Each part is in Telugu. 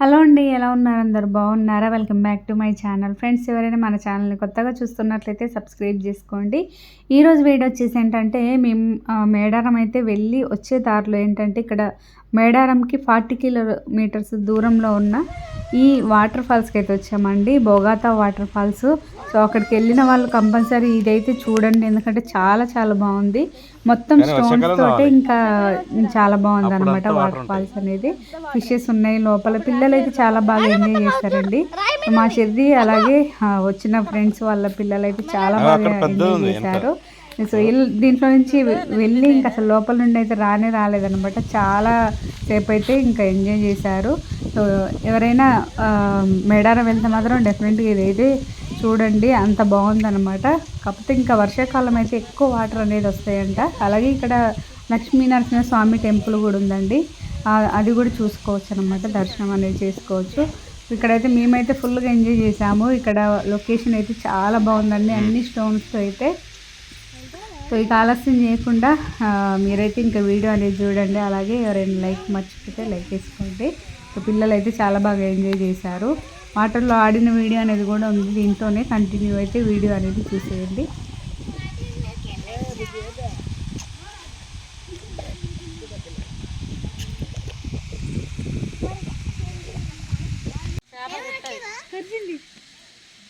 హలో అండి ఎలా ఉన్నారు అందరు? బాగున్నారా? Welcome back to my channel friends ఎవరైనా మన ఛానల్ని కొత్తగా చూస్తున్నట్లయితే సబ్స్క్రైబ్ చేసుకోండి. ఈరోజు వీడియో వచ్చేసి ఏంటంటే మేము మేడారం అయితే వెళ్ళి వచ్చే దారిలో ఏంటంటే ఇక్కడ మేడారంకి ఫార్టీ కిలోమీటర్స్ దూరంలో ఉన్న ఈ వాటర్ ఫాల్స్కి అయితే వచ్చామండి. బొగాతా వాటర్ ఫాల్స్. సో అక్కడికి వెళ్ళిన వాళ్ళు కంపల్సరీ ఇదైతే చూడండి. ఎందుకంటే చాలా చాలా బాగుంది. మొత్తం స్టోన్స్ తోటే. ఇంకా చాలా బాగుంది అనమాట వాటర్ ఫాల్స్ అనేది. ఫిషెస్ ఉన్నాయి లోపల. పిల్లలు అయితే చాలా బాగా ఎంజాయ్ చేస్తారండి. మా చెర్రి అలాగే వచ్చిన ఫ్రెండ్స్ వాళ్ళ పిల్లలు అయితే చాలా బాగా ఎంజాయ్ చేశారు. సో దీంట్లో నుంచి వెళ్ళి ఇంకా అసలు లోపల నుండి అయితే రానే రాలేదన్నమాట. చాలా సేపు అయితే ఇంకా ఎంజాయ్ చేశారు. సో ఎవరైనా మేడారం వెళ్తే మాత్రం డెఫినెట్గా ఇదైతే చూడండి అంత బాగుందన్నమాట. కాకపోతే ఇంకా వర్షాకాలం అయితే ఎక్కువ వాటర్ అనేది వస్తాయంట. అలాగే ఇక్కడ లక్ష్మీ నరసింహ స్వామి టెంపుల్ కూడా ఉందండి. అది కూడా చూసుకోవచ్చు అనమాట దర్శనం అనేది చేసుకోవచ్చు. ఇక్కడైతే మేమైతే ఫుల్గా ఎంజాయ్ చేసాము ఇక్కడ లొకేషన్ అయితే చాలా బాగుందండి. అన్ని స్టోన్స్తో అయితే సో ఇక ఆలస్యం చేయకుండా మీరైతే ఇంకా వీడియో అనేది చూడండి. అలాగే ఎవరైనా లైక్ మర్చిపోతే లైక్ వేసుకోండి సో పిల్లలు అయితే చాలా బాగా ఎంజాయ్ చేశారు. వాటర్లో ఆడిన వీడియో అనేది కూడా ఉంది. దీంతోనే కంటిన్యూ అయితే వీడియో అనేది చూసేయండి.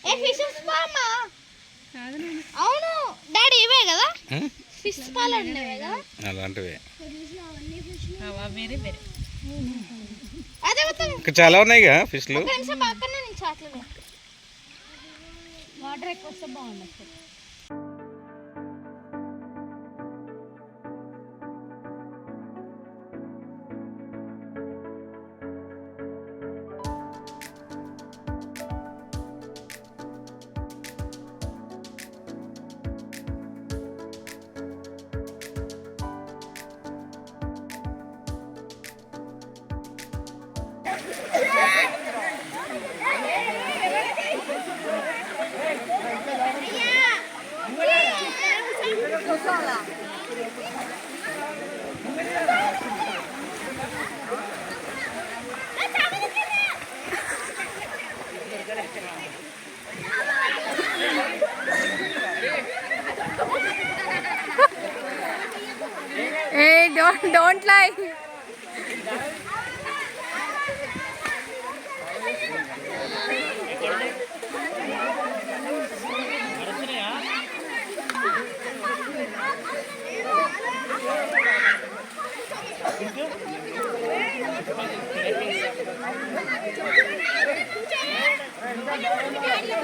ఏ ఫిషెస్ మామా అవును. డాడీ ఇవే కదా? ఫిష్ పాలు కదా? అలాంటివి. అదే మొత్తం. ఇక్కడ చాలా ఫిష్లు? పక్కనే నుంచి అట్లనే వాటర్ ఎక్కువ వస్తే బాగుంది don't don't lie.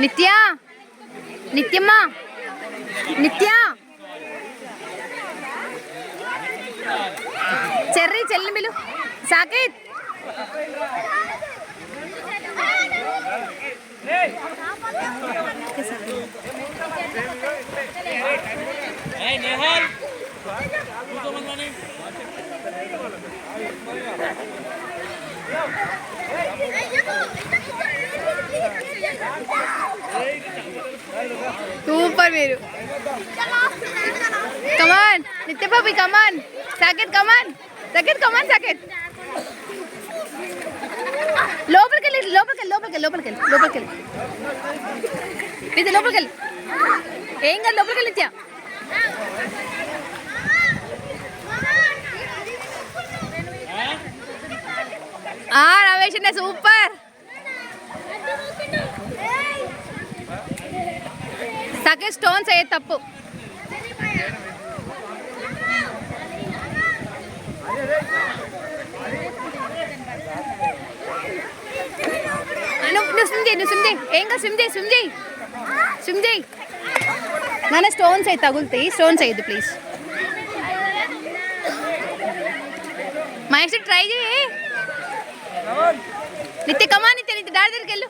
నిత్య నిత్యమ్మా నిత్య చెర్రీ చెల్లి మిలు సాకేత్ సూపర్ మీరు come on Nitya Bobby come on Saketh come on Saketh come on Saketh లోపలికి వెళ్ళి లోపలికి వెళ్ళి లోపలికి వెళ్ళి లోపలికి వెళ్ళి లోపలికి వెళ్ళి ఇది లోపలికి వెళ్ళి ఏం కాదు లోపలికి వెళ్ళి నిత్య ఆ రమేష్ సూపర్ సకే స్టోన్స్ అయ్యే తప్పు. నువ్వు స్విమ్ చేయి నువ్వు స్విమ్ చేయి. ఏం కాదు స్విమ్ చేయి స్విమ్ చేయి. స్విమ్ చేయి. నాన్న స్టోన్స్ అయి తగులుతాయి. స్టోన్స్ అయ్యద్దు ప్లీజ్ మహేష్ ట్రై చేయి. నిత్య కమా నిత్య నిత్య డాడీ దగ్గరికి వెళ్ళు.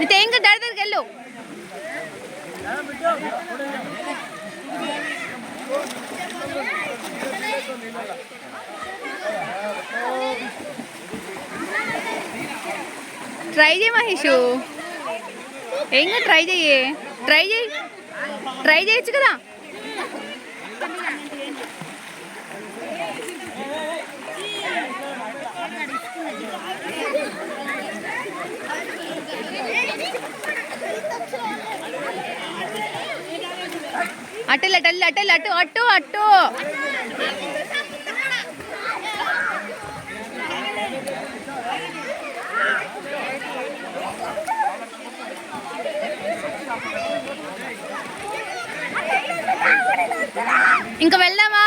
నిత్య ఇంకా డాడీ దగ్గరికి వెళ్ళు. ట్రై చేయి మహేషు ఏం కాదు ట్రై చెయ్యి ట్రై చేయి ట్రై చేయొచ్చు కదా అటు అటు అటు అటు అటు అటు. ఇంకా వెళ్దామా?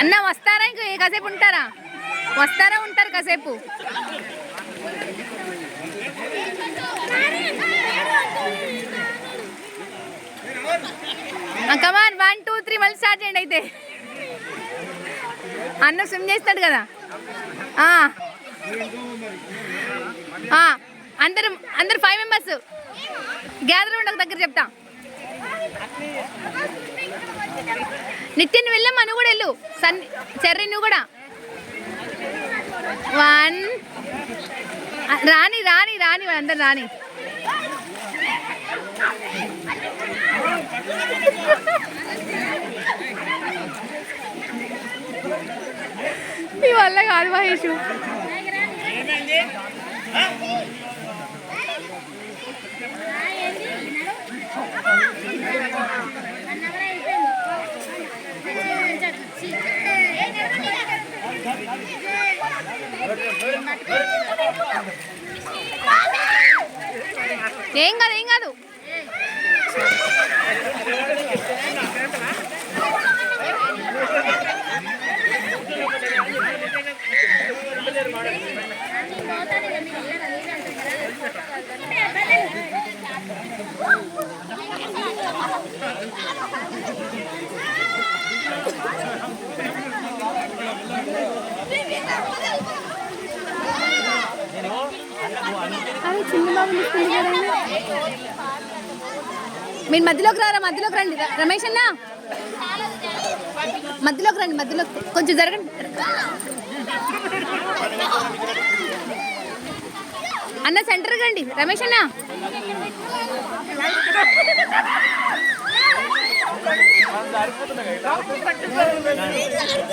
అన్న వస్తారా ఇంక? కాసేపు ఉంటారా? వస్తారా ఉంటారు కాసేపు? Come on one two three మళ్ళీ స్టార్ట్ చేయండి అయితే. అన్న స్విమ్ చేస్తాడు కదా. అందరు అందరు ఫైవ్ మెంబర్స్ గ్యాదర్ ఉండక దగ్గర చెప్తా. నిత్యన్ వెళ్ళాం వెళ్ళమ్మా కూడా వెళ్ళు. సన్ చెర్రి నువ్వు కూడా. వన్. రాణి రాణి రాణి వాళ్ళందరు రాణి. మీ వల్ల కాదు మహేషు. ఏం కాదు ఏం కాదు. అరే చిన్న బాబు కదా మీరు మధ్యలోకి రారా మధ్యలోకి రండి. రమేష్ అన్న. మధ్యలోకి రండి మధ్యలో కొంచెం జరగండి. అన్న సెంటర్ రండి. రమేష్ అన్న.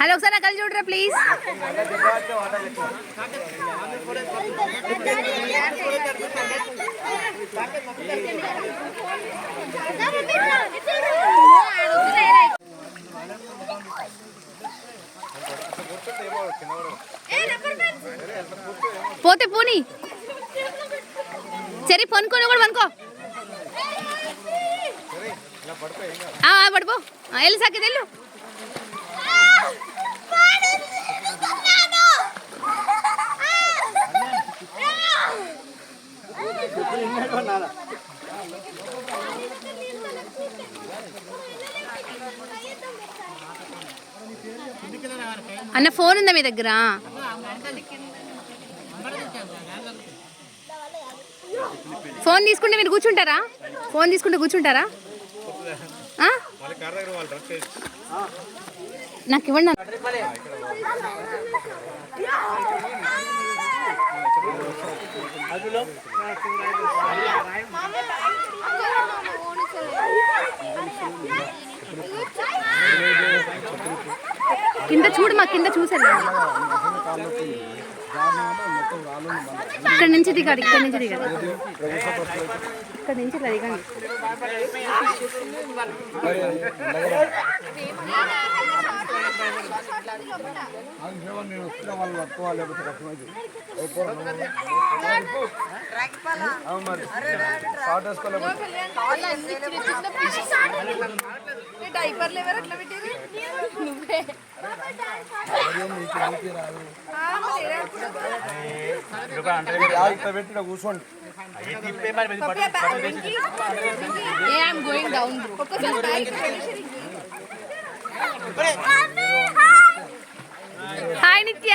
హలో ఒకసారి నా కలిసి చూడరా ప్లీజ్ పోతే పోనీ. సరే పనుకొని కూడా పనుకో. ఆ, పడిపో ఆ, వెళ్ళు సాకి వెళ్ళు. అన్న ఫోన్ ఉందా మీ దగ్గర? ఫోన్ తీసుకుంటే మీరు కూర్చుంటారా? ఫోన్ తీసుకుంటే కూర్చుంటారా? నాకు ఇవ్వండి కింద చూడు మా కింద చూసాను ఇక్కడ నుంచి దిగాడు ఇక్కడ నుంచి దిగాడు ఇక్కడ నుంచి ఇట్లా దిగండి. డైపర్లు ఎవరు అట్లా పెట్టారు కూర్చోండి ఏ I'm going down hi Nitya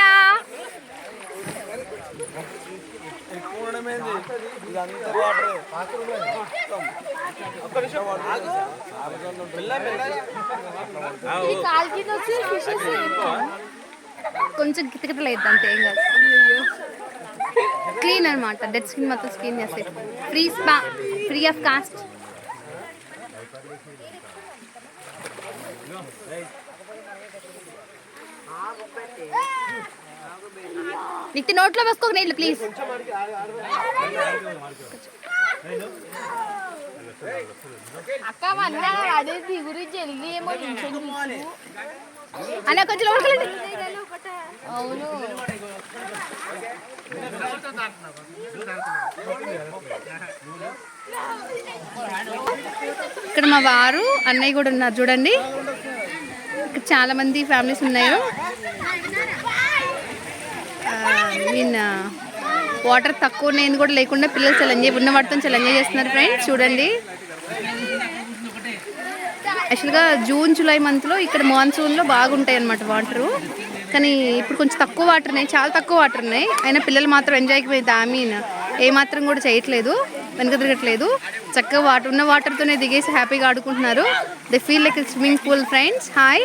call కింద ఫిషెస్ కొంచెం గితగితలు అవుతుంది అంతే ఏం కాదు క్లీన్ అనమాట డెడ్ స్కిన్ మొత్తం స్కిన్ చేస్తే free spa free of cost Nitya నోట్లో వేసుకోక నీళ్ళు ప్లీజ్ అక్క అన్న అదేది గురించి వెళ్ళి ఏమో అన్న కొంచెం లోపలికి అవును. ఇక్కడ మా వారు అన్నయ్య కూడా ఉన్నారు చూడండి. ఇక్కడ చాలా మంది ఫ్యామిలీస్ ఉన్నారు మీన్ వాటర్ తక్కువ నేను కూడా లేకుండా పిల్లలు చాలా ఎంజాయ్ ఉన్న వాటితో చాలా ఎంజాయ్ చేస్తున్నారు ఫ్రెండ్స్ చూడండి. యాక్చువల్గా జూన్ జూలై మంత్లో ఇక్కడ మాన్సూన్లో బాగుంటాయి అన్నమాట వాటరు కానీ ఇప్పుడు కొంచెం తక్కువ వాటర్ ఉన్నాయి చాలా తక్కువ వాటర్ ఉన్నాయి. అయినా పిల్లలు మాత్రం ఎంజాయ్కి పోయి ఐ మీన్ ఏ మాత్రం కూడా చేయట్లేదు వెనక తిరగట్లేదు చక్కగా వాటర్ ఉన్న వాటర్తోనే దిగేసి హ్యాపీగా ఆడుకుంటున్నారు. They feel like swimming pool friends hi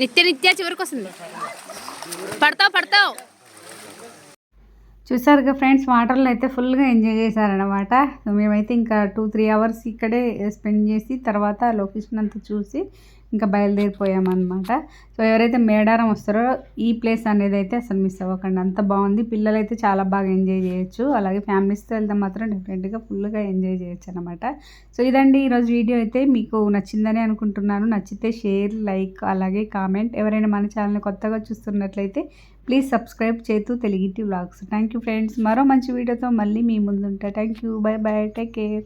Nitya Nitya చివరికి వస్తుంది పడతావు పడతావు. చూసారుగా ఫ్రెండ్స్ వాటర్లో అయితే ఫుల్గా ఎంజాయ్ చేశారనమాట సో మేమైతే ఇంకా టూ త్రీ అవర్స్ ఇక్కడే స్పెండ్ చేసి తర్వాత లొకేషన్ అంతా చూసి ఇంకా బయలుదేరిపోయామన్నమాట. సో ఎవరైతే మేడారం వస్తారో ఈ ప్లేస్ అనేది అయితే అసలు మిస్ అవ్వకండి. అంత బాగుంది. పిల్లలు అయితే చాలా బాగా ఎంజాయ్ చేయొచ్చు. అలాగే ఫ్యామిలీస్తో వెళ్తే మాత్రం డెఫినెట్గా ఫుల్గా ఎంజాయ్ చేయొచ్చు అనమాట సో ఇదండి ఈరోజు వీడియో అయితే. మీకు నచ్చిందని అనుకుంటున్నాను. నచ్చితే షేర్ లైక్ అలాగే కామెంట్ ఎవరైనా మన ఛానల్ని కొత్తగా చూస్తున్నట్లయితే ప్లీజ్ సబ్స్క్రైబ్ చేతూ తెలుగిటి వ్లాగ్స్ థ్యాంక్ యూ ఫ్రెండ్స్ మరో మంచి వీడియోతో మళ్ళీ మీ ముందుంటా. Thank you bye bye take care